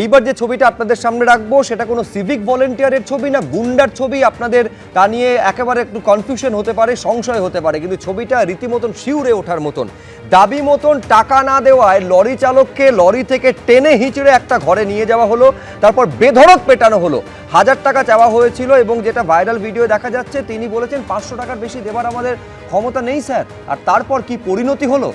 এইবার যে ছবিটা আপনাদের সামনে রাখব, সেটা কোনো সিভিক ভলেন্টিয়ারের ছবি না, গুন্ডার ছবি আপনাদের তা নিয়ে একেবারে একটু কনফিউশন হতে পারে, সংশয় হতে পারে, কিন্তু ছবিটা রীতিমতন শিউরে ওঠার মতন। দাবি মতন টাকা না দেওয়ায় লরি চালককে লরি থেকে টেনে হিঁচড়ে একটা ঘরে নিয়ে যাওয়া হলো, তারপর বেধড়ক পেটানো হলো। হাজার টাকা চাওয়া হয়েছিল এবং যেটা ভাইরাল ভিডিও দেখা যাচ্ছে, তিনি বলেছেন, পাঁচশো টাকার বেশি দেওয়ার আমাদের ক্ষমতা নেই, স্যার। আর তারপর কি পরিণতি হলো?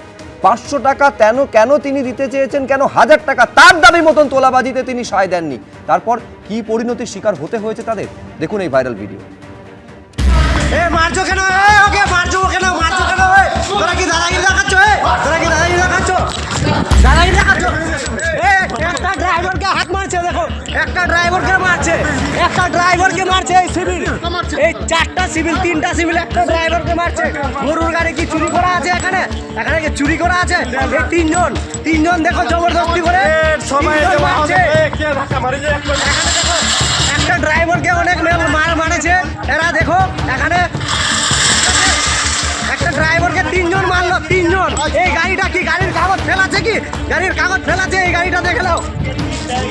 পাঁচশো টাকা কেন কেন তিনি দিতে চেয়েছেন, কেন হাজার টাকা তার দাবি মতন তোলাবাজিতে তিনি সায় দেননি। তারপর কি পরিণতির শিকার হতে হয়েছে তাদের? দেখুন এই ভাইরাল ভিডিও। এ কেন? ওকে দাদাগিরি দেখাচ্ছ? মারছে দেখো একটা ড্রাইভারকে মারছে একটা ড্রাইভারকে মারছে এই সিভিল। এই চারটা সিভিল তিনটা সিভিল একটা ড্রাইভারকে মারছে। গরুর গাড়ি কি চুরি করা আছে এখানে? এখানে কি চুরি করা আছে? এই তিনজন তিনজন দেখো জবরদস্তি করে তিনজন মারছে। একটা ড্রাইভারকে অনেক মার মারেছে। এরা দেখো এখানে তিনজন। এই গাড়িটা কি গাড়ির কাগজ ফেলাছে কি? গাড়ির কাগজ ফেলাছে এই গাড়িটা দেখে নাও।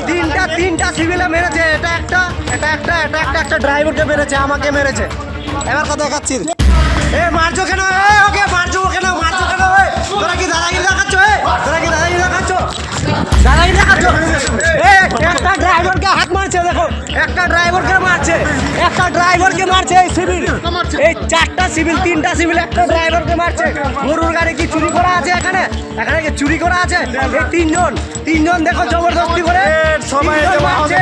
তিনটা তিনটা সিভিলে মেরেছে, এটা একটা এটা একটা এটা একটা একটা ড্রাইভারকে মেরেছে, আমাকে মেরেছে। এবার কথা দেখাচ্ছি। এ, মারছো কেন? ওকে, মারছো কেন? মারছো কেন? তোরা কি দাদাগিরি একটা ড্রাইভারকে হাত মারছে দেখো। একটা ড্রাইভারকে মারছে একটা ড্রাইভারকে মারছে এই সিভিল এই চারটা সিভিল তিনটা সিভিল একটা ড্রাইভারকে মারছে। গরুর গাড়ি কি চুরি করা আছে এখানে? এখানে কি চুরি করা আছে? এই তিনজন তিনজন দেখো জবরদস্তি করে সময় মারছে।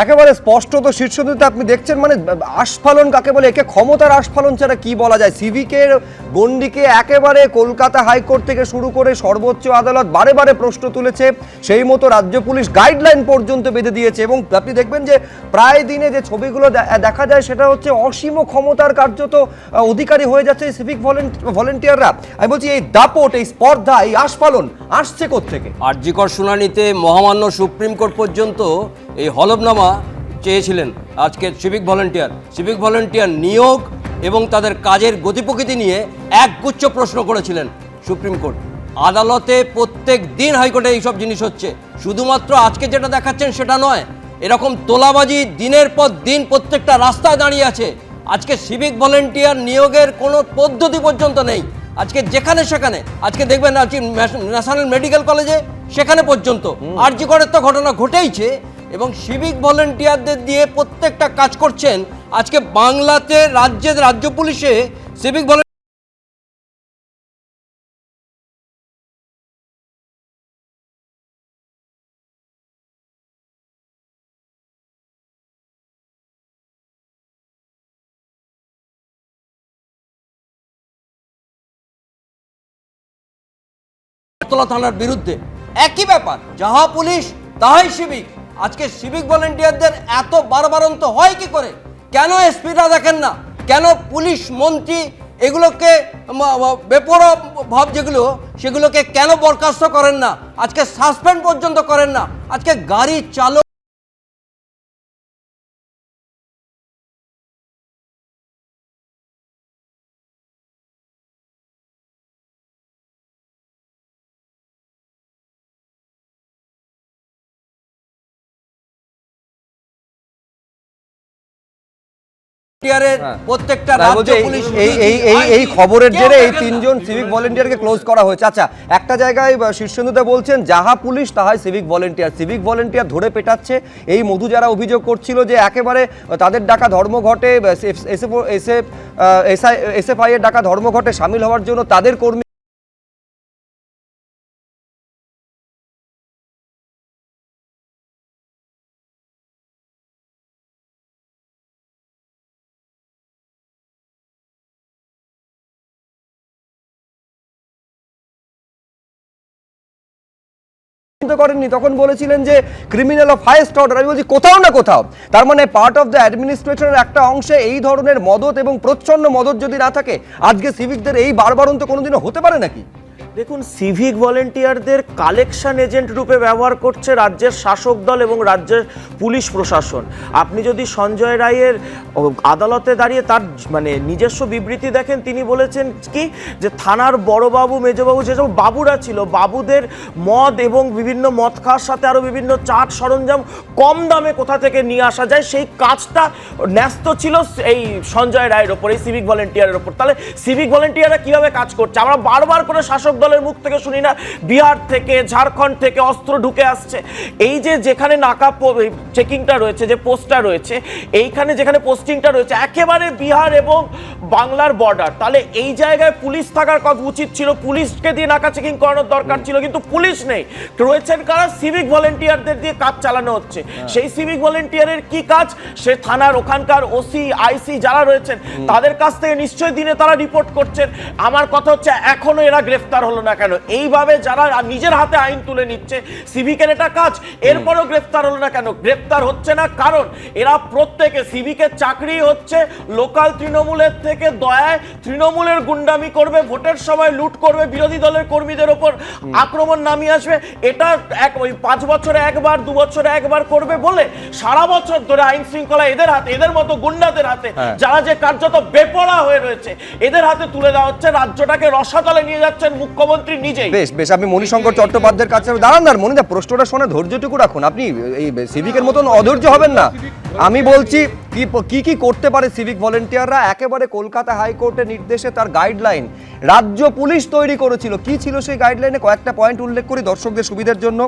একেবারে স্পষ্ট তো শীর্ষবিন্দুতে আপনি দেখছেন মানে আস্ফালন কাকে বলে? একে ক্ষমতার আস্ফালন ছাড়া কি বলা যায়? সিভিকের গণ্ডিকে একেবারে কলকাতা হাইকোর্ট থেকে শুরু করে সর্বোচ্চ আদালত বারে বারে প্রশ্ন তুলেছে। সেই মতো রাজ্য পুলিশ গাইডলাইন পর্যন্ত বেঁধে দিয়েছে এবং আপনি দেখবেন যে প্রায় দিনে যে ছবিগুলো দেখা যায় সেটা হচ্ছে অসীম ক্ষমতার কার্যত অধিকারী হয়ে যাচ্ছে এই সিভিক ভলেন্টিয়াররা আমি বলছি, এই দাপট, এই স্পর্ধা, এই আস্ফালন আসছে থেকে আরজিকর শুনানিতে মহামান্য সুপ্রিম কোর্ট পর্যন্ত এই হলফনামা চেয়েছিলেন আজকে সিভিক ভলেন্টিয়ার সিভিক ভলেন্টিয়ার নিয়োগ এবং তাদের কাজের গতিপ্রকৃতি নিয়ে একগুচ্ছ প্রশ্ন করেছিলেন সুপ্রিম কোর্ট। আদালতে প্রত্যেক দিন হাইকোর্টে এইসব জিনিস হচ্ছে। শুধুমাত্র আজকে যেটা দেখাচ্ছেন সেটা নয় এরকম তোলাবাজি দিনের পর দিন প্রত্যেকটা রাস্তায় দাঁড়িয়ে আছে। আজকে সিভিক ভলেন্টিয়ার নিয়োগের কোনো পদ্ধতি পর্যন্ত নেই। আজকে যেখানে সেখানে আজকে দেখবেন আজকে ন্যাশনাল মেডিকেল কলেজে সেখানে পর্যন্ত। আরজি করের তো ঘটনা ঘটেইছে এবং সিভিক ভলেন্টিয়ারদের দিয়ে প্রত্যেকটা কাজ করছেন। আজকে বাংলাতে রাজ্যের রাজ্য পুলিশে সিভিক থানার বিরুদ্ধে। একই ব্যাপার, যাহা পুলিশ, তাহাই সিভিক আজকে সিভিক ভলেন্টিয়ারদের এত বারবারন্ত হয় কি করে? কেন এসপিরা দেখেন না? কেন পুলিশ, মন্ত্রী এগুলোকে ম- ভাব যেগুলো, সেগুলোকে কেন বরখাস্ত করেন না? আজকে সাসপেন্ড পর্যন্ত করেন না। আজকে গাড়ি চালক প্রত্যেকটা রাজ্য এই- পুলিশ এই এই এই এই খবরের জেরে এই তিনজন সিভিক ভলেন্টিয়ারকে ক্লোজ করা হয়েছে। আচ্ছা একটা জায়গায় বলছেন যাহা পুলিশ তাহাই সিভিক ভলেন্টিয়ার সিভিক ভলেন্টিয়ার ধরে পেটাচ্ছে। এই মধু যারা অভিযোগ করছিল যে একেবারে তাদের ডাকা ধর্মঘটে এসএফ এসএফআই এর ডাকা ধর্মঘটে সামিল হওয়ার জন্য তাদের কর্মী করেননি। তখন বলেছিলেন যে ক্রিমিনাল অফ হাইয়েস্ট অর্ডার আমি বলছি, কোথাও না কোথাও। তার মানে পার্ট অফ দ্য অ্যাডমিনিস্ট্রেশনের একটা অংশে এই ধরনের মদত এবং প্রচ্ছন্ন মদত যদি না থাকে, আজকে সিভিকদের এই বারবারন্ত কোনোদিনও হতে পারে নাকি? দেখুন সিভিক ভলেন্টিয়ারদের কালেকশন এজেন্ট রূপে ব্যবহার করছে রাজ্যের শাসক দল এবং রাজ্যের পুলিশ প্রশাসন। আপনি যদি সঞ্জয় রায়ের আদালতে দাঁড়িয়ে তার মানে নিজস্ব বিবৃতি দেখেন, তিনি বলেছেন কি যে, থানার বড়বাবু, মেজবাবু যেসব বাবুরা ছিল, বাবুদের মদ এবং বিভিন্ন মদ খাওয়ার সাথে আরও বিভিন্ন চাট সরঞ্জাম কম দামে কোথা থেকে নিয়ে আসা যায়, সেই কাজটা ন্যস্ত ছিল এই সঞ্জয় রায়ের ওপর, এই সিভিক ভলেন্টিয়ারের ওপর। তাহলে সিভিক ভলেন্টিয়াররা কীভাবে কাজ করছে? আমরা বারবার করে শাসক দলের মুখ থেকে শুনি না বিহার থেকে ঝাড়খণ্ড থেকে অস্ত্র ঢুকে আসছে। এই যে যেখানে নাকা চেকিংটা রয়েছে যে পোস্টটা রয়েছে এইখানে যেখানে পোস্টিংটা রয়েছে একেবারে বিহার এবং বাংলার বর্ডার তাহলে এই জায়গায় পুলিশ থাকার কথা উচিত ছিল পুলিশকে দিয়ে নাকা চেকিং করানোর দরকার ছিল কিন্তু পুলিশ নেই। রয়েছেন কারা? সিভিক ভলেন্টিয়ারদের দিয়ে কাজ চালানো হচ্ছে। সেই সিভিক ভলেন্টিয়ারের কি কাজ? সে থানার ওখানকার ওসি আইসি যারা রয়েছেন তাদের কাছ থেকে নিশ্চয়ই দিনে তারা রিপোর্ট করছেন। আমার কথা হচ্ছে এখনও এরা গ্রেফতার হলো না কেন? এইভাবে যারা নিজের হাতে আইন তুলে নিচ্ছে সিভিকের এটা কাজ এরপরেও গ্রেফতার হলো না কেন? গ্রেফতার হচ্ছে না কারণ এরা প্রত্যেকে সিভিকের চাকরি হচ্ছে লোকাল তৃণমূলের থেকে দয়ায় তৃণমূলের গুন্ডামি করবে ভোটের সময় লুট করবে বিরোধী দলের কর্মীদের ওপর আক্রমণ নামিয়ে আসবে। এটা এক ওই পাঁচ বছরে একবার দু বছরে একবার করবে বলে সারা বছর ধরে আইন শৃঙ্খলা এদের হাতে এদের মতো গুন্ডাদের হাতে হ্যাঁ। যারা যে কার্যত বেপরা হয়ে রয়েছে এদের হাতে তুলে দেওয়া হচ্ছে রাজ্যটাকে রসাতলে নিয়ে যাচ্ছেন মুখ্যমন্ত্রী নিজেই। বেশ বেশ, আপনি মণিশঙ্কর চট্টোপাধ্যায়ের কাছে দাঁড়ান দাঁড়ান মনিদা প্রশ্নটা শুনে, ধৈর্যটুকু রাখুন। আপনি এই সিভিকের মতন অধৈর্য হবেন না। আমি বলছি কি কি করতে পারে সিভিক ভলেন্টিয়াররা একেবারে কলকাতা হাইকোর্টের নির্দেশে তার গাইডলাইন রাজ্য পুলিশ তৈরি করেছিল। কি ছিল সেই গাইডলাইনে কয়েকটা পয়েন্ট উল্লেখ করি দর্শকদের সুবিধার জন্য।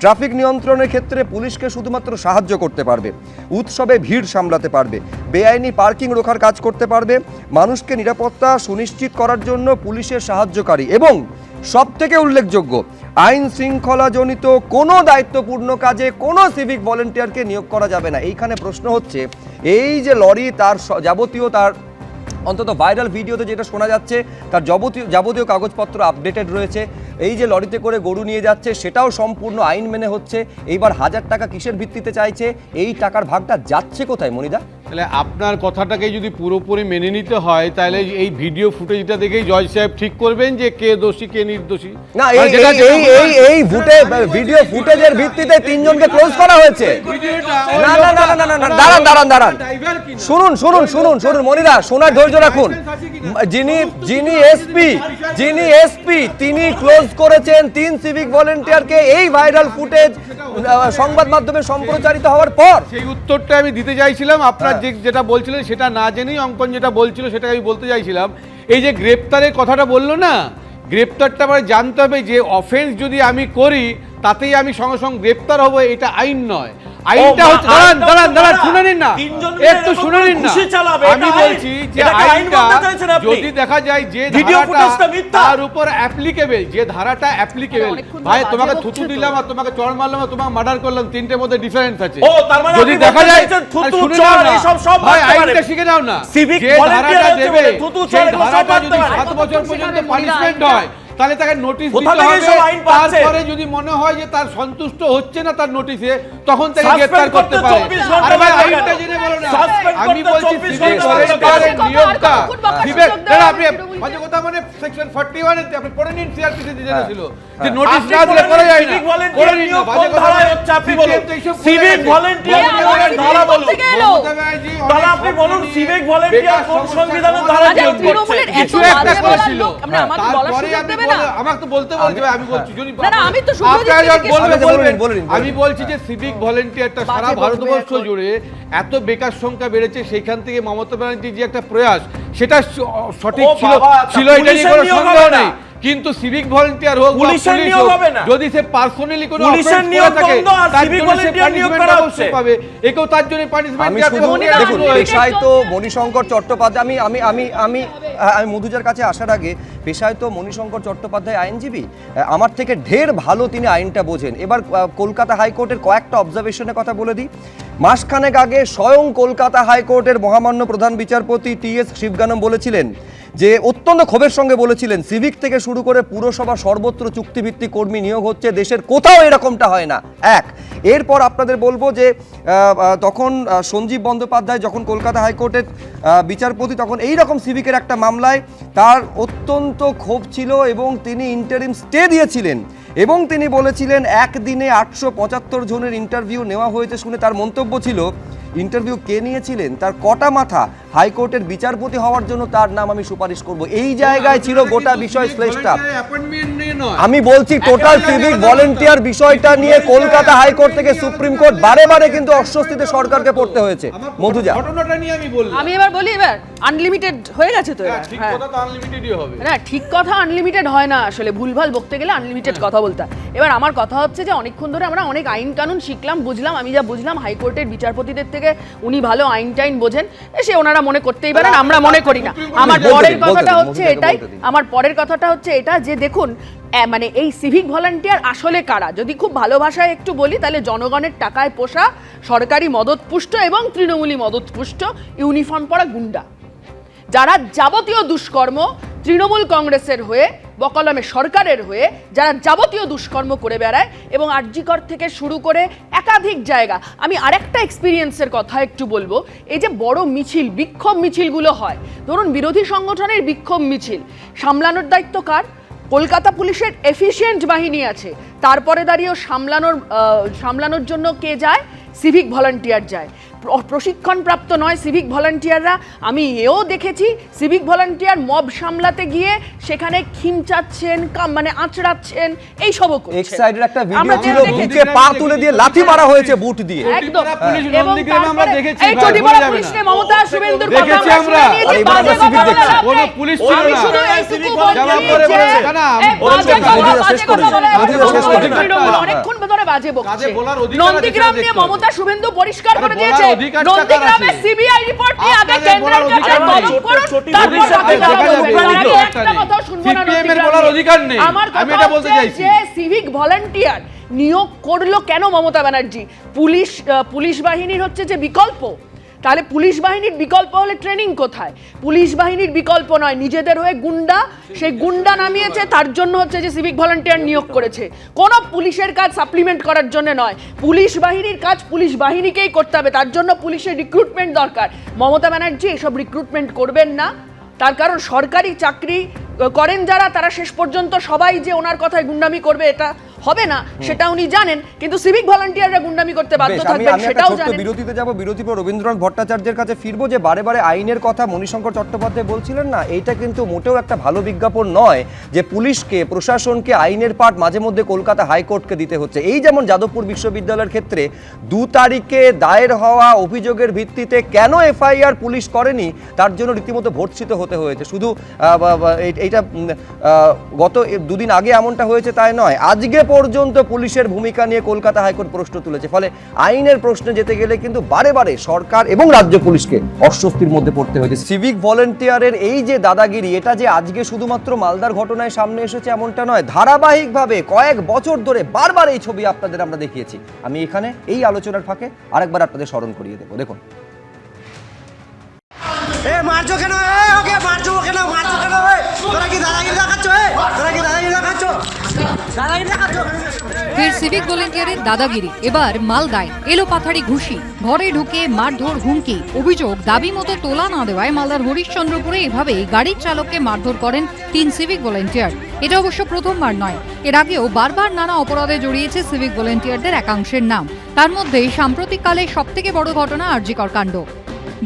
ট্রাফিক নিয়ন্ত্রণের ক্ষেত্রে পুলিশকে শুধুমাত্র সাহায্য করতে পারবে। উৎসবে ভিড় সামলাতে পারবে। বেআইনি পার্কিং রোখার কাজ করতে পারবে। মানুষকে নিরাপত্তা সুনিশ্চিত করার জন্য পুলিশের সাহায্যকারী। এবং সব থেকে উল্লেখযোগ্য আইন শৃঙ্খলাজনিত কোনো দায়িত্বপূর্ণ কাজে কোনো সিভিক ভলেন্টিয়ারকে নিয়োগ করা যাবে না। এইখানে প্রশ্ন হচ্ছে, এই যে লরি, তার যাবতীয় তার অন্তত ভাইরাল ভিডিওতে যেটা শোনা যাচ্ছে তার যাবতীয় যাবতীয় কাগজপত্র আপডেটেড রয়েছে এই যে লরিতে করে গরু নিয়ে যাচ্ছে সেটাও সম্পূর্ণ আইন মেনে হচ্ছে এইবার হাজার টাকা কিসের ভিত্তিতে চাইছে এই টাকার ভাগটা যাচ্ছে কোথায় মনিদা তাহলে আপনার কথাটাকে যদি পুরোপুরি মেনে নিতে হয় তাহলে এই ভিডিও ফুটেজটা দেখেই জজ সাহেব ঠিক করবেন যে কে দোষী কে নির্দোষী না মানে এই এই- এই এই এই ফুটে ভিডিও ফুটেজের ভিত্তিতে তিনজনকে ক্লোজ করা হয়েছে না না না না না না না দাঁড়ান দাঁড়ান দাঁড়ান শুনুন শুনুন শুনুন শুনুন মনিদা শোনার ধৈর্য রাখুন। যিনি যিনি এসপি যিনি এসপি তিনি ক্লোজ করেছেন তিন সিভিক ভলেন্টিয়ারকে এই ভাইরাল ফুটেজ সংবাদ মাধ্যমে সম্প্রচারিত হওয়ার পর। সেই উত্তরটা আমি দিতে চাইছিলাম। আপনার যে যেটা বলছিলেন সেটা না জেনেই অঙ্কন যেটা বলছিল সেটা আমি বলতে চাইছিলাম। এই যে গ্রেপ্তারের কথাটা বলল না গ্রেপ্তারটা আমার জানতে হবে যে অফেন্স যদি আমি করি তাতেই আমি সঙ্গে সঙ্গে গ্রেপ্তার হব এটা আইন নয়। আইনটা হচ্ছে দাঁড়ান দাঁড়ান দাঁড়ান শুনে নিন না। একটু শুনে নিন না। আমি বলছি যে আইনটা? যদি দেখা যায় যে। তার উপর অ্যাপ্লিকেবল যে ধারাটা অ্যাপ্লিকেবল ভাই তোমাকে থুতু দিলাম আর তোমাকে চড় মারলাম আর তোমাকে মার্ডার করলাম তিনটের মধ্যে ডিফারেন্স আছে। ও, মানে যদি দেখা যায় থুতু, চড়, না, সব ভাই আইনটা। শিখে নাও না। Volunteer ধারাটা দেবে থুতু, চড়, এগুলো সব ধারাটা মারতে যদি বছর পর্যন্ত পানিশমেন্ট হয় তাহলে তাকে নোটিশ দিতে হবে? তারপরে যদি মনে হয় যে তার সন্তুষ্ট হচ্ছে না তার নোটিশে তখন তাকে গ্রেফতার করতে পারে। আরে ভাই আইনটা জেনে বলো না। আমি বলছি সিভিল ভলেন্টিয়ারের নিয়োগটা সিভিল দাঁড়া আপনি? মাঝে কথা মানে সেকশন 41 এ আপনি পড়ে নিন সিআরপিসি যেটা ছিল। যে হ্যাঁ। নোটিশ না দিলে করা যায় না। করে নিন বাজে কোন কথা ধারায় হচ্ছে আপনি বলুন। CPM তো এইসব বলে Civic গেছে। volunteer নিয়োগের নিয়োগের ধারা বলুন। থেকে এলো। মমতা ব্যানার্জি অনেক তাহলে কোন সংবিধানের ধারা আচ্ছা, তৃণমূলের? এত বাজে বলার। লোক, আমাকে বলার সুযোগ দেবে না? আমাকে তো বলতে বলছে আমি বলছি যদি না, না, আমি তো বলবেন। আমি বলছি যে সিভিক ভলেন্টিয়ারটা সারা ভারতবর্ষ জুড়ে এত বেকার সংখ্যা বেড়েছে সেইখান থেকে মমতা ব্যানার্জির যে একটা প্রয়াস সেটা সঠিক ছিল ছিল এটা নিয়ে কোনো সন্দেহ নেই কিন্তু সিভিক ভলেন্টিয়ার হোক পুলিশের নিয়োগ হবে না। যদি সে পার্সোনালি কোনো পুলিশের নিয়োগ থাকে, বন্ধ আর তার জন্য সে নিয়োগ করা অবশ্যই হচ্ছে। পাবে একেও তার জন্য পানিশমেন্ট আমি শুধু মনিরা, দেখুন পেশায় তো মণিশঙ্কর চট্টোপাধ্যায় আমি আমি আমি আমি আমি মধুজার কাছে আসার আগে পেশায় তো মণিশঙ্কর চট্টোপাধ্যায় আইনজীবী আমার থেকে ঢের ভালো তিনি আইনটা বোঝেন। এবার কলকাতা হাইকোর্টের কয়েকটা অবজারভেশনের কথা বলে দিই। মাসখানেক আগে স্বয়ং কলকাতা হাইকোর্টের মহামান্য প্রধান বিচারপতি টি এস শিবগানম বলেছিলেন যে, অত্যন্ত ক্ষোভের সঙ্গে বলেছিলেন, সিভিক থেকে শুরু করে পুরসভা সর্বত্র চুক্তিভিত্তিক কর্মী নিয়োগ হচ্ছে, দেশের কোথাও এরকমটা হয় না। এক, এরপর আপনাদের বলব যে তখন সঞ্জীব বন্দ্যোপাধ্যায় যখন কলকাতা হাইকোর্টের বিচারপতি, তখন এই রকম সিভিকের একটা মামলায় তার অত্যন্ত ক্ষোভ ছিল এবং তিনি ইন্টারিম স্টে দিয়েছিলেন এবং তিনি বলেছিলেন, একদিনে আটশো পঁচাত্তর জনের ইন্টারভিউ নেওয়া হয়েছে শুনে তার মন্তব্য ছিল। ইন্টারভিউ কে নিয়েছিলেন? তার কটা মাথা? হাইকোর্টের বিচারপতি হওয়ার জন্য তার নাম আমি সুপারিশ করব। এই জায়গায় ছিল গোটা বিষয় নয় আমি বলছি টোটাল সিভিক ভলেন্টিয়ার বিষয়টা নিয়ে কলকাতা হাইকোর্ট থেকে সুপ্রিম কোর্ট বারে বারে কিন্তু অস্বস্তিতে সরকারকে পড়তে হয়েছে। মধুজা। ঘটনাটা নিয়ে আমি বললাম। আমি এবার বলি এবার আনলিমিটেড হয়ে গেছে তো হ্যাঁ, এবার ঠিক হ্যাঁ। কথা তো আনলিমিটেডই হবে। না ঠিক কথা আনলিমিটেড হয় না আসলে ভুলভাল বলতে গেলে আনলিমিটেড কথা বলতে হয়। এবার আমার কথা হচ্ছে যে অনেকক্ষণ ধরে আমরা অনেক আইন কানুন শিখলাম বুঝলাম আমি যা বুঝলাম হাইকোর্টের বিচারপতিদের থেকে উনি ভালো আইন টাইন বোঝেন এ সে ওনারা মনে করতেই পারেন আমরা মনে করি না। আমার পরের কথাটা হচ্ছে এটাই আমার পরের কথাটা হচ্ছে এটা যে দেখুন মানে এই সিভিক ভলান্টিয়ার আসলে কারা? যদি খুব ভালো ভাষায় একটু বলি, তাহলে জনগণের টাকায় পোষা সরকারি মদতপুষ্ট এবং তৃণমূলী মদতপুষ্ট ইউনিফর্ম পরা গুন্ডা। যারা যাবতীয় দুষ্কর্ম তৃণমূল কংগ্রেসের হয়ে, বকলমে সরকারের হয়ে, যারা যাবতীয় দুষ্কর্ম করে বেড়ায় এবং আরজিকর থেকে শুরু করে একাধিক জায়গা। আমি আরেকটা এক্সপিরিয়েন্সের কথা একটু বলব। এই যে বড় মিছিল, বিক্ষোভ মিছিলগুলো হয়। ধরুন বিরোধী সংগঠনের বিক্ষোভ মিছিল। সামলানোর দায়িত্ব কার? কলকাতা পুলিশের এফিসিয়েন্ট বাহিনী আছে। তারপরে দাঁড়িয়েও সামলানোর সামলানোর জন্য কে যায়? সিভিক ভলান্টিয়ার যায়। প্রশিক্ষণপ্রাপ্ত নয় সিভিক ভলান্টিয়াররা আমি এও দেখেছি সিভিক ভলান্টিয়ার মব সামলাতে গিয়ে সেখানে খিমচাচ্ছেন কাম মানে আঁচড়াচ্ছেন এইসবও করছেন। এক্সাইডের একটা ভিডিও ছিল বুকে পা তুলে দিয়ে লাথি মারা হয়েছে বুট দিয়ে। একদম। পুলিশ এবং আমরা দেখেছি, এই চটিপাড়া পুলিশ না। নিয়ে মমতা শুভেন্দুর কথা আমরা আমরা। শুনে নিয়েছি, আর এবার আমরা বাজে কথা বলা কোনো পুলিশ ছিল আমি না। শুধু এইটুকু বলছি না, এই বাজে কথা, শেষ করে। অনেকক্ষণ ধরে বাজে বকছে। নন্দীগ্রাম নিয়ে মমতা শুভেন্দু পরিষ্কার করে দিয়েছে নন্দীগ্রামে সিবিআই রিপোর্ট নিয়ে আগে কেন্দ্রের কাছে তলব করুন তারপর চটি- কথা যাবে, বলব। অধিকার আগে একটা একটা নেই। কথাও শুনব না CPM এর নন্দীগ্রাম বলার অধিকার নেই। আমি এটা বলতে চাইছি। যে সিভিক ভলান্টিয়ার নিয়োগ করল কেন মমতা ব্যানার্জি পুলিশ পুলিশ বাহিনীর হচ্ছে যে বিকল্প তাহলে পুলিশ বাহিনীর বিকল্প হলে ট্রেনিং কোথায়? পুলিশ বাহিনীর বিকল্প নয়, নিজেদের হয়ে গুন্ডা, সেই গুন্ডা নামিয়েছে, তার জন্য হচ্ছে যে সিভিক ভলান্টিয়ার নিয়োগ করেছে। কোনো পুলিশের কাজ সাপ্লিমেন্ট করার জন্য নয়। পুলিশ বাহিনীর কাজ পুলিশ বাহিনীকেই করতে হবে, তার জন্য পুলিশের রিক্রুটমেন্ট দরকার। মমতা ব্যানার্জি, এসব রিক্রুটমেন্ট করবেন না। তার কারণ সরকারি চাকরি করেন যারা, তারা শেষ পর্যন্ত সবাই যে ওনার কথায় গুন্ডামি করবে, এটা হবে না সেটা উনি জানেন কিন্তু সিভিক ভলান্টিয়াররা গুন্ডামি করতে বাধ্য থাকবেন সেটাও জানেন। বিরতিতে যাব বিরতি পর রবীন্দ্রনাথ ভট্টাচার্যের কাছে ফিরবো যে বারে বারে আইনের কথা মণিশঙ্কর চট্টোপাধ্যায় বলছিলেন না এইটা কিন্তু মোটেও একটা ভালো বিজ্ঞাপন নয় যে পুলিশকে প্রশাসনকে আইনের পাঠ মাঝে মধ্যে কলকাতা হাইকোর্টকে দিতে হচ্ছে। এই যেমন যাদবপুর বিশ্ববিদ্যালয়ের ক্ষেত্রে দু তারিখে দায়ের হওয়া অভিযোগের ভিত্তিতে কেন এফআইআর পুলিশ করেনি তার জন্য রীতিমতো ভর্ৎসিত হতে হয়েছে। শুধু এইটা গত দুদিন আগে এমনটা হয়েছে তাই নয় আজকে পর্যন্ত পুলিশের ভূমিকা নিয়ে কলকাতা হাইকোর্ট প্রশ্ন তুলেছে। ফলে আইনের প্রশ্নে যেতে গেলে কিন্তু বারে বারে সরকার এবং রাজ্য পুলিশকে অস্বস্তির মধ্যে পড়তে হয়েছে। সিভিক ভলেন্টিয়ারের এই যে দাদাগিরি, এটা যে আজকে শুধুমাত্র মালদার ঘটনায় সামনে এসেছে এমনটা নয়, ধারাবাহিকভাবে কয়েক বছর ধরে বারবার এই ছবি আপনাদের আমরা দেখিয়েছি। আমি এখানে এই আলোচনার ফাঁকে আরেকবার আপনাদের স্মরণ করিয়ে দেবো। দেখুন। এ, মারছো কেন? এ, ওকে মারছো মারছো কেন? তোরা কি দাদাগিরি এ, তোরা কি দাদাগিরি দাদাগিরি ফের সিভিক ভলেন্টিয়ারের দাদাগিরি। এবার মালদায় এলো পাথারি ঘুষি। ঘরে ঢুকে মারধর হুমকি। অভিযোগ, দাবি মতো তোলা না দেওয়ায় মালদার হরিশ্চন্দ্রপুরে এভাবে গাড়ির চালককে মারধর করেন তিন সিভিক ভলেন্টিয়ার। এটা অবশ্য প্রথমবার নয়। এর আগেও বারবার নানা অপরাধে জড়িয়েছে সিভিক ভলেন্টিয়ারদের একাংশের নাম। তার মধ্যে সাম্প্রতিককালে সবথেকে বড় ঘটনা আরজিকর কাণ্ড।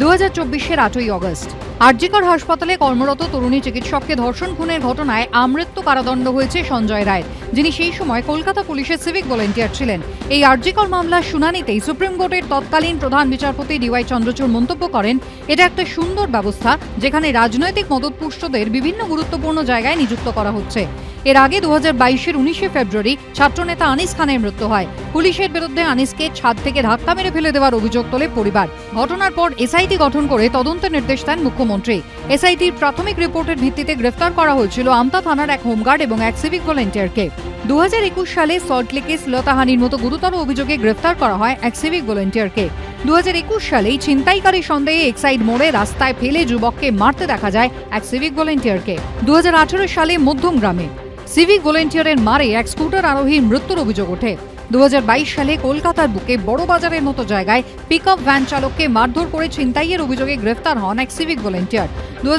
দু চব্বিশের আটই অগস্ট। আরজিকর হাসপাতালে কর্মরত তরুণী চিকিৎসককে ধর্ষণ খুনের ঘটনায় আমৃত্যু কারাদণ্ড হয়েছে সঞ্জয় রায়, যিনি সেই সময় কলকাতা পুলিশের সিভিক ভলেন্টিয়ার ছিলেন। এই আরজিকর মামলার শুনানিতেই সুপ্রিম কোর্টের তৎকালীন প্রধান বিচারপতি ডিওয়াই চন্দ্রচূড় মন্তব্য করেন, এটা একটা সুন্দর ব্যবস্থা, যেখানে রাজনৈতিক মদতপুষ্টদের বিভিন্ন গুরুত্বপূর্ণ জায়গায় নিযুক্ত করা হচ্ছে। এর আগে দু হাজার বাইশের উনিশে ফেব্রুয়ারি ছাত্রনেতা আনিস খানের মৃত্যু হয়। পুলিশের বিরুদ্ধে আনিসকে ছাদ থেকে ধাক্কা মেরে ফেলে দেওয়ার অভিযোগ তোলে পরিবার। ঘটনার পর এসআইটি গঠন করে তদন্তের নির্দেশ দেন মুখ্যমন্ত্রী। এসআইটির প্রাথমিক রিপোর্টের ভিত্তিতে গ্রেফতার করা হয়েছিল আমতা থানার এক হোমগার্ড এবং এক সিভিক ভলেন্টিয়ারকে। দু হাজার একুশ সালে সল্টলেকে শ্লীলতাহানির মতো গুরুতর অভিযোগে গ্রেফতার করা হয় এক সিভিক ভলেন্টিয়ারকে। দু হাজার একুশ সালেই ছিনতাইকারী সন্দেহে এক্সাইড মোড়ে রাস্তায় ফেলে যুবককে মারতে দেখা যায় এক সিভিক ভলেন্টিয়ারকে। দু হাজার আঠারো সালে মধ্যমগ্রামে সিভিক ভলেন্টিয়ারের মারে এক স্কুটার আরোহীর মৃত্যুর অভিযোগ ওঠে। দু সালে কলকাতার বুকে বড় বাজারের মতো জায়গায় পিক ভ্যান চালককে মারধর করে ছিনতাইয়ের অভিযোগে গ্রেফতার হন এক সিভিক ভলেন্টিয়ার। দু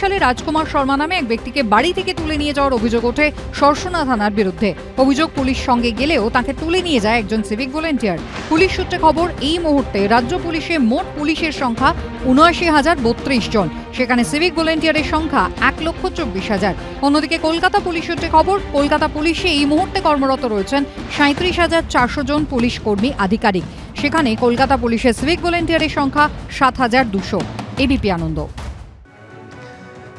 সালে রাজকুমার শর্মা নামে এক ব্যক্তিকে বাড়ি থেকে তুলে নিয়ে যাওয়ার অভিযোগ ওঠে সরসোনা থানার বিরুদ্ধে। অভিযোগ, পুলিশ সঙ্গে গেলেও তাকে তুলে নিয়ে যায় একজন সিভিক ভলেন্টিয়ার। পুলিশ সূত্রে খবর, এই মুহূর্তে রাজ্য পুলিশে মোট পুলিশের সংখ্যা উনআশি হাজার বত্রিশ জন। সেখানে সিভিক ভলেন্টিয়ারের সংখ্যা এক লক্ষ চব্বিশ হাজার। অন্যদিকে কলকাতা পুলিশ সূত্রে খবর, কলকাতা পুলিশে এই মুহূর্তে কর্মরত রয়েছেন সাঁত্রিশ হাজার চারশো জন পুলিশ কর্মী আধিকারিক। সেখানে কলকাতা পুলিশের সিভিক ভলেন্টিয়ারের সংখ্যা সাত হাজার দুশো। এবিপি আনন্দ।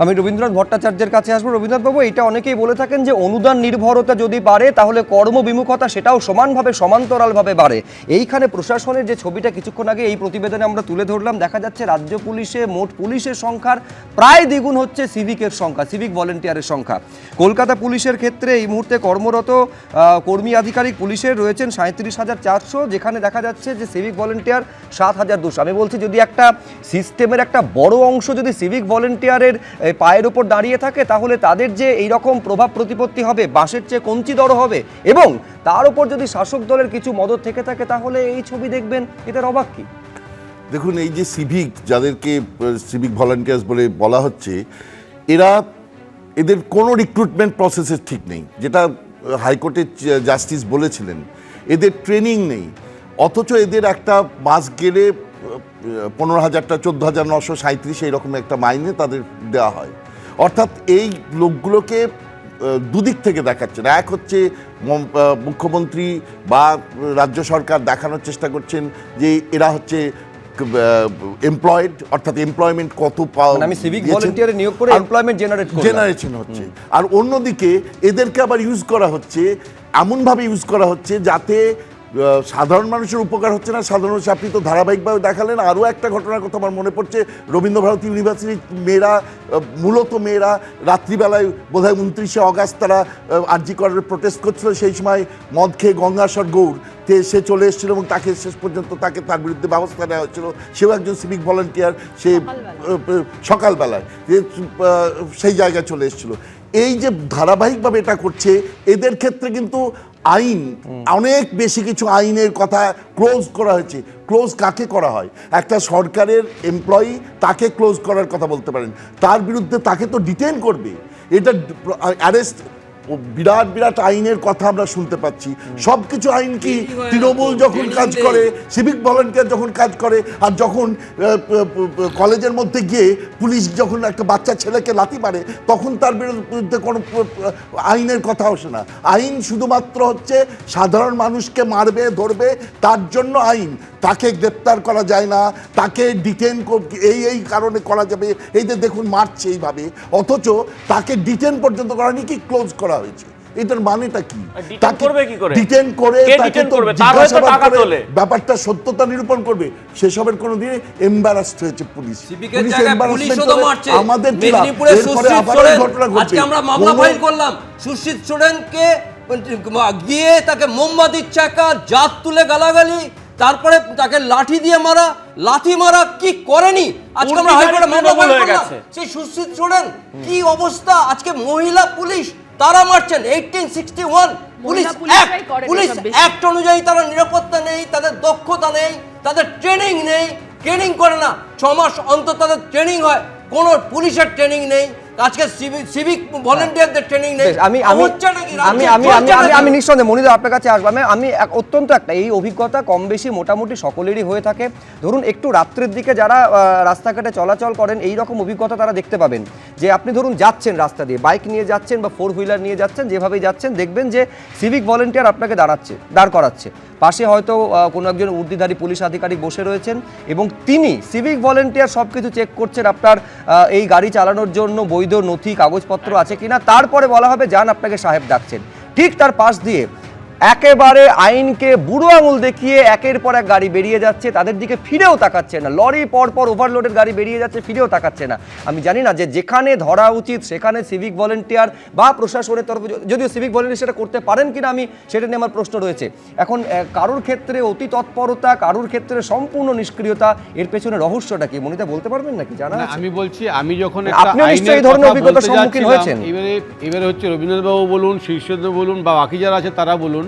আমি রবীন্দ্রনাথ ভট্টাচার্যের কাছে আসব। রবীন্দ্রনাথবাবু এটা অনেকেই বলে থাকেন যে অনুদান নির্ভরতা যদি বাড়ে, তাহলে কর্মবিমুখতা সেটাও সমানভাবে, সমান্তরালভাবে বাড়ে। এইখানে প্রশাসনের যে ছবিটা কিছুক্ষণ আগে এই প্রতিবেদনে আমরা তুলে ধরলাম, দেখা যাচ্ছে রাজ্য পুলিশে, মোট পুলিশের সংখ্যার প্রায় দ্বিগুণ হচ্ছে সিভিকের সংখ্যা, সিভিক ভলেন্টিয়ারের সংখ্যা। কলকাতা পুলিশের ক্ষেত্রে এই মুহূর্তে কর্মরত কর্মী আধিকারিক পুলিশের রয়েছেন সাঁত্রিশ হাজার চারশো, যেখানে দেখা যাচ্ছে যে সিভিক ভলেন্টিয়ার সাত হাজার দুশো। আমি বলছি যদি একটা সিস্টেমের একটা বড় অংশ যদি সিভিক ভলেন্টিয়ারের পায়ের ওপর দাঁড়িয়ে থাকে, তাহলে তাদের যে এই রকম প্রভাব প্রতিপত্তি হবে, বাঁশের চেয়ে কঞ্চিদর হবে, এবং তার উপর যদি শাসক দলের কিছু মদত থেকে থাকে, তাহলে এই ছবি দেখবেন এটার অবাক কি? দেখুন, এই যে সিভিক যাদেরকে সিভিক ভলান্টিয়ার্স বলে বলা হচ্ছে, এরা, এদের কোনো রিক্রুটমেন্ট প্রসেসের ঠিক নেই। যেটা হাইকোর্টের জাস্টিস বলেছিলেন, এদের ট্রেনিং নেই। অথচ এদের একটা বাস গেলে পনেরো হাজারটা চোদ্দ হাজার নশো সাঁত্রিশ এইরকম একটা মাইনে তাদের দেওয়া হয়। অর্থাৎ এই লোকগুলোকে দুদিক থেকে দেখাচ্ছেন। এক হচ্ছে মুখ্যমন্ত্রী বা রাজ্য সরকার দেখানোর চেষ্টা করছেন যে এরা হচ্ছে এমপ্লয়েড অর্থাৎ এমপ্লয়মেন্ট কত পাওয়া মানে আমি সিভিক ভলেন্টিয়ারে নিয়োগ করে এমপ্লয়মেন্ট জেনারেট জেনারেশন হচ্ছে। আর অন্যদিকে এদেরকে আবার ইউজ করা হচ্ছে এমনভাবে ইউজ করা হচ্ছে যাতে সাধারণ মানুষের উপকার হচ্ছে না। সাধারণ মানুষ আপনি তো ধারাবাহিকভাবে দেখালেন আরও একটা ঘটনার কথা আমার মনে পড়ছে। রবীন্দ্রভারতী ইউনিভার্সিটির মেয়েরা মূলত মেয়েরা রাত্রিবেলায় বোধহয় উনত্রিশে অগাস্ট তারা আরজি করার প্রোটেস্ট করছিল। সেই সময় মদ খেয়ে গঙ্গাসর গৌর তে সে চলে এসেছিল এবং তাকে শেষ পর্যন্ত তাকে তার বিরুদ্ধে ব্যবস্থা নেওয়া হয়েছিল। সেও একজন সিভিক ভলান্টিয়ার সে সকালবেলায়। যে সেই জায়গায় চলে এসেছিল। এই যে ধারাবাহিকভাবে এটা করছে এদের ক্ষেত্রে কিন্তু আইন, অনেক বেশি কিছু আইনের কথা ক্লোজ করা হয়েছে। ক্লোজ কাকে করা হয়? একটা সরকারের এমপ্লয়ি তাকে ক্লোজ করার কথা বলতে পারেন। তার বিরুদ্ধে তাকে তো ডিটেন করবে। এটা অ্যারেস্ট বিরাট বিরাট আইনের কথা আমরা শুনতে পাচ্ছি। সব কিছু আইন কি তৃণমূল যখন কাজ করে সিভিক ভলেন্টিয়ার যখন কাজ করে আর যখন কলেজের মধ্যে গিয়ে পুলিশ যখন একটা বাচ্চা ছেলেকে লাথি মারে তখন তার বিরুদ্ধে কোনো আইনের কথা আসে না। আইন শুধুমাত্র হচ্ছে সাধারণ মানুষকে মারবে ধরবে তার জন্য আইন। তাকে গ্রেপ্তার করা যায় না তাকে ডিটেন এই এই কারণে করা যাবে এই যে দেখুন মারছে এইভাবে অথচ তাকে ডিটেন পর্যন্ত করা নিয়ে কি ক্লোজ করা হয়েছে এটার মানেটা কি? আর detain করবে কি করে? ডিটেন করে তাকে তো জিজ্ঞাসাবাদ করে ব্যাপারটা সত্যতা নিরূপণ করবে সেসবের কোনো দিনে এম্বারাসড হয়েছে পুলিশ। সিভিকের পুলিশ জায়গায় embarrassment পুলিশও তো করে মারছে। আমাদের মেদিনীপুরে এরপরে আবার ঘটনা ঘটবে। আজকে আমরা মামলা ফাইল করলাম। সুশ্রীত সোরেনকে গিয়ে তাকে মোমবাতির চাকা জাত তুলে গালাগালি তারপরে তাকে লাঠি দিয়ে মারা লাঠি মারা কি করেনি? আজকে আমরা হাইকোর্টে মামলা হয়ে গেছে। সেই সুশ্রীত সোরেন কি অবস্থা? আজকে মহিলা পুলিশ তারা মারছেন। Eighteen sixty one police act police act অনুযায়ী তারা নিরাপত্তা নেই তাদের দক্ষতা নেই তাদের ট্রেনিং নেই ট্রেনিং করে না। ছ মাস অন্তর তাদের ট্রেনিং হয় কোনো পুলিশের ট্রেনিং নেই। আজকে সিভিক ভলেন্টিয়ারদের ট্রেনিং নেই। আমি আমি? আমি আমি আমি আমি আমি নিঃসন্দেহে মনিদা আপনার কাছে আসব। আমি অত্যন্ত একটা এই অভিজ্ঞতা কম বেশি মোটামুটি সকলেরই হয়ে থাকে। ধরুন একটু রাত্রের দিকে যারা রাস্তাঘাটে চলাচল করেন এই রকম অভিজ্ঞতা তারা দেখতে পাবেন। যে আপনি ধরুন যাচ্ছেন রাস্তা দিয়ে বাইক নিয়ে যাচ্ছেন বা ফোর হুইলার নিয়ে যাচ্ছেন যেভাবেই যাচ্ছেন দেখবেন যে সিভিক ভলেন্টিয়ার আপনাকে দাঁড়াচ্ছে দাঁড় করাচ্ছে। পাশে হয়তো কোনো একজন উর্দিধারী পুলিশ আধিকারিক বসে রয়েছেন এবং তিনি সিভিক ভলেন্টিয়ার সব কিছু চেক করছেন আপনার এই গাড়ি চালানোর জন্য বৈধ নথি, কাগজপত্র আছে কিনা, তারপরে বলা হবে, যান আপনাকে সাহেব ডাকছেন। ঠিক তার পাশ দিয়ে একেবারে আইনকে বুড়ো আঙুল দেখিয়ে একের পর এক গাড়ি বেরিয়ে যাচ্ছে তাদের দিকে ফিরেও তাকাচ্ছে না। লরি পর পর ওভারলোডের গাড়ি বেরিয়ে যাচ্ছে ফিরেও তাকাচ্ছে না। আমি জানি না যে যেখানে ধরা উচিত সেখানে সিভিক ভলেন্টিয়ার বা প্রশাসনের তরফে যদিও সিভিক ভলেন্টিয়ার সেটা করতে পারেন কিনা আমি সেটা নিয়ে আমার প্রশ্ন রয়েছে। এখন কারোর ক্ষেত্রে অতি তৎপরতা কারোর ক্ষেত্রে সম্পূর্ণ নিষ্ক্রিয়তা এর পেছনে রহস্যটা কি? মনিতা বলতে পারবেন নাকি? জানা আমি বলছি আমি যখন আপনি নিশ্চয়ই এই ধরনের অভিজ্ঞতার সম্মুখীন হয়েছেন। এবারে এবারে হচ্ছে রবীন্দ্রনাথবাবু বলুন শীর্ষদেব বলুন বা বাকি যারা আছে তারা বলুন।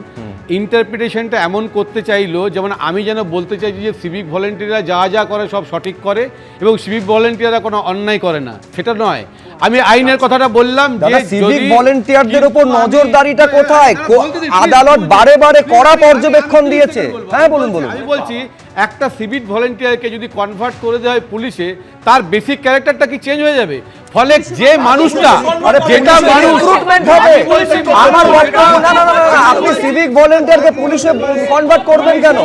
ইন্টারপ্রিটেশনটা এমন করতে চাইলো যেমন আমি যেন বলতে চাইছি যে সিভিক ভলেন্টিয়াররা যা যা করে সব সঠিক করে এবং সিভিক ভলেন্টিয়াররা কোনো অন্যায় করে না। সেটা নয়। আমি আইনের কথাটা বললাম যে সিভিক ভলেন্টিয়ারদের উপর নজরদারিটা কোথায়? আদালত বারে বারে কড়া পর্যবেক্ষণ দিয়েছে। হ্যাঁ বলুন। বলুন। আমি বলছি একটা সিভিক ভলেন্টিয়ারকে যদি কনভার্ট করে দেওয়া হয় পুলিশে তার বেসিক ক্যারেক্টারটা কি চেঞ্জ হয়ে যাবে? ফলে যে মানুষটা আরে যেটা মানুষ আমার আপনি সিভিক ভলেন্টিয়ারকে পুলিশে কনভার্ট করবেন কেন?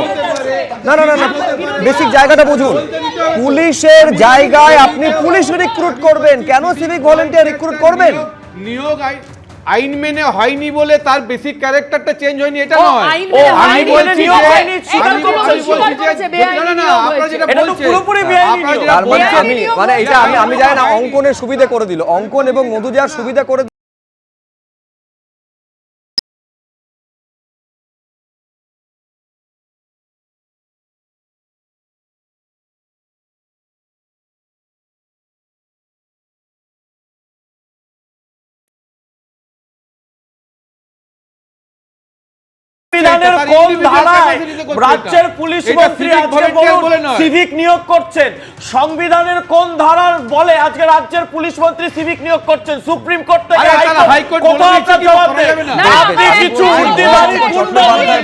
না না না না বেসিক জায়গাটা বুঝুন। পুলিশের জায়গায় আপনি পুলিশ রিক্রুট করবেন। কেন সিভিক ভলেন্টিয়ার রিক্রুট করবেন? নিয়োগ আইন মেনে হয়নি বলে তার বেসিক ক্যারেক্টারটা চেঞ্জ হয়নি এটা নয়। আইন মেনে আমি বলছি যে- হয়নি, স্বীকার করছে, স্বীকার করেছে, বেআইনি না, না, না, নিয়োগ আপনারা হয়েছে। যেটা এটা তো পুরোপুরি বেআইনি মানে মানে এটা আমি আমি জানি না অঙ্কনের সুবিধা করে দিল। অঙ্কন এবং মধুজার সুবিধা করে সংবিধানের কোন ধারায় রাজ্যের পুলিশ মন্ত্রী আজকে বলুন সিভিক নিয়োগ করছেন সংবিধানের কোন ধারার বলে আজকে রাজ্যের পুলিশ মন্ত্রী সিভিক নিয়োগ করছেন? সুপ্রিম কোর্ট থেকে হাইকোর্ট আপনি কিছু উর্দিবাড়ি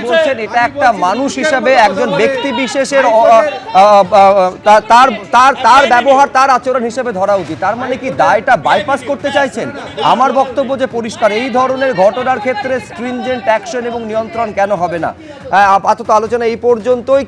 বলছেন এটা একটা মানুষ হিসাবে একজন ব্যক্তি বিশেষের তার তার তার ব্যবহার তার আচরণ হিসেবে ধরা উচিত। তার মানে কি দায়টা বাইপাস করতে চাইছেন? আমার বক্তব্য যে পরিষ্কার এই ধরনের ঘটনার ক্ষেত্রে স্ট্রিনজেন্ট অ্যাকশন এবং নিয়ন্ত্রণ কেন হবে না? আহ, আপাতত আলোচনা এই পর্যন্তই।